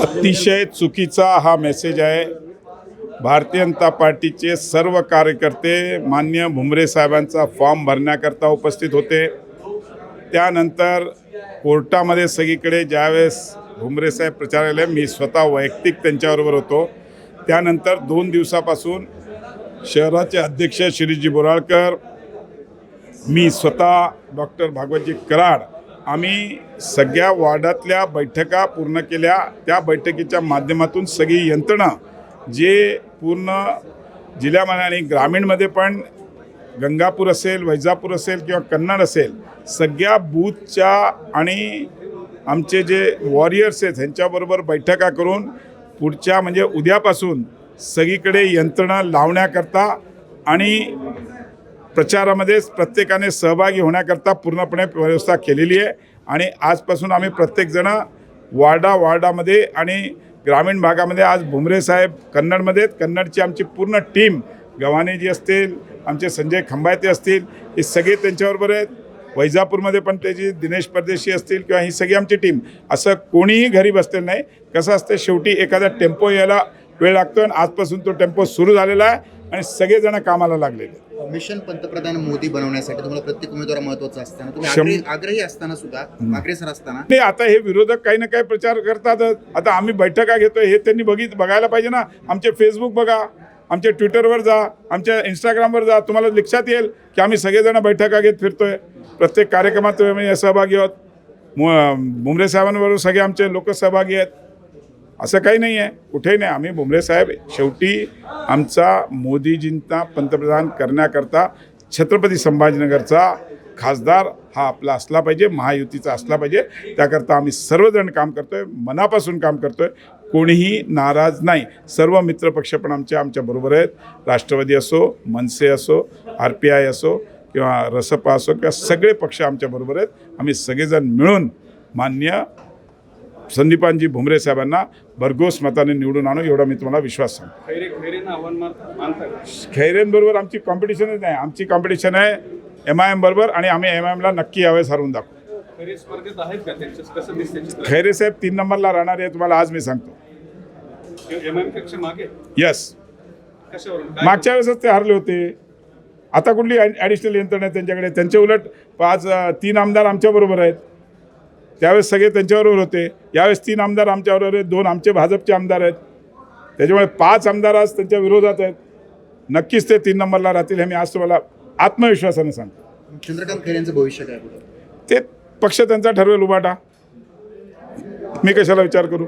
अतिशय चुकीचा हा मेसेज आहे. भारतीय जनता पार्टीचे सर्व कार्यकर्ते मान्य भुमरे साहेबांचा फॉर्म भरण्याकरता उपस्थित होते. त्यानंतर कोर्टामध्ये सगळीकडे ज्यावेळेस भुमरे साहेब प्रचारालय मी स्वतः वैयक्तिक त्यांच्याबरोबर होतो. त्यानंतर दोन दिवसापासून शहराचे अध्यक्ष श्रीजी बोराळकर मी स्वतः डॉक्टर भागवतजी कराड आम्ही सगळ्या वार्डातल्या बैठका पूर्ण केल्या. त्या बैठकीच्या माध्यमातून सगळी यंत्रणा जे पूर्ण जिल्ह्यामध्ये आणि ग्रामीणमध्ये पण गंगापूर असेल वैजापूर असेल किंवा कन्नड असेल सगळ्या बूथच्या आणि आमचे जे वॉरियर्स आहेत ह्यांच्याबरोबर बैठका करून पुढच्या म्हणजे उद्यापासून सगळीकडे यंत्रणा लावण्याकरता आणि प्रचारामध्ये प्रत्येकाने सहभागी होण्याकरता पूर्णपणे व्यवस्था केलेली आहे आणि आजपासून आम्ही प्रत्येकजण वार्डा वार्डामध्ये आणि ग्रामीण भागामध्ये आज भुमरे साहेब कन्नडमध्ये आहेत. कन्नडची आमची पूर्ण टीम गव्हाणेजी असतील आमचे संजय खंबायते असतील हे सगळे त्यांच्याबरोबर आहेत वैजापूरमध्ये पण त्याची दिनेश परदेशी असतील किंवा ही सगळी आमची टीम असं कोणीही घरी बसलेलं नाही कसं असतं शेवटी एखादा टेम्पो यायला वेळ लागतो आणि आजपासून तो टेम्पो सुरू झालेला आहे आणि सगळेजण कामाला लागलेले आहेत. मिशन पंतप्रधान मोदी बनवण्यासाठी तुम्हाला प्रत्येक उमेदवार महत्त्वाचा असताना तुम्ही शं- आग्रही आग्रही असताना सुद्धा अग्रेसर असताना नाही आता हे विरोधक काही ना काही प्रचार करतातच आता आम्ही बैठका घेतोय हे त्यांनी बघित बघायला पाहिजे ना. आमचे फेसबुक बघा आमच्या ट्विटरवर जा आमच्या इंस्टाग्रामवर जा तुम्हाला लक्षात येईल की आम्ही सगळेजण बैठका घेत फिरतोय. प्रत्येक कार्यक्रमात आम्ही सहभागी आहोत. मु- भुमरे साहेबांबरोबर सगळे आमचे लोक सहभागी आहेत. असं काही नाही आहे. कुठेही नाही. आम्ही भुमरे साहेब शेवटी आमचा मोदीजींना पंतप्रधान करण्याकरता छत्रपती संभाजीनगरचा खासदार हा आपला असला पाहिजे महायुतीचा असला पाहिजे. त्याकरता आम्ही सर्वजण काम करतोय मनापासून काम करतोय. कोणीही नाराज नाही. सर्व मित्रपक्ष पण आमचे आमच्या बरोबर आहेत. राष्ट्रवादी असो मनसे असो आर पी आय असो किंवा रसपा असो किंवा सगळे पक्ष आमच्या बरोबर आहेत. आम्ही सगळेजण मिळून मान्य संदीपानजी भुमरे साहेबांना भरघोस मताने निवडून आणू एवढा मी तुम्हाला विश्वास सांगतो? खैरेंबरोबर आमची कॉम्पिटिशनच नाही. आमची कॉम्पिटिशन आहे एम आय एम बरोबर आणि आम्ही एम आय एमला नक्की यावेळेस हरवून दाखवू. खैरे साहेब तीन नंबरला राहणार आहे तुम्हाला आज मी सांगतो. यस मागच्या वेळेसच ते हरले होते. आता कुठली ॲडिशनल यंत्रणा त्यांच्याकडे? त्यांचे उलट पाच अं, तीन आमदार आमच्याबरोबर आहेत. त्यावेळेस सगळे त्यांच्याबरोबर होते. यावेळेस तीन आमदार आमच्याबरोबर आहेत दोन आमचे भाजपचे आमदार आहेत. त्याच्यामुळे पाच आमदार आज त्यांच्या विरोधात आहेत. नक्कीच ते तीन नंबरला राहतील हे मी आज तुम्हाला आत्मविश्वासाने सांगतो. चंद्रकांत खैरेंचं भविष्य काय ते पक्ष त्यांचा ठरवेल उभाटा. मी कशाला विचार करू?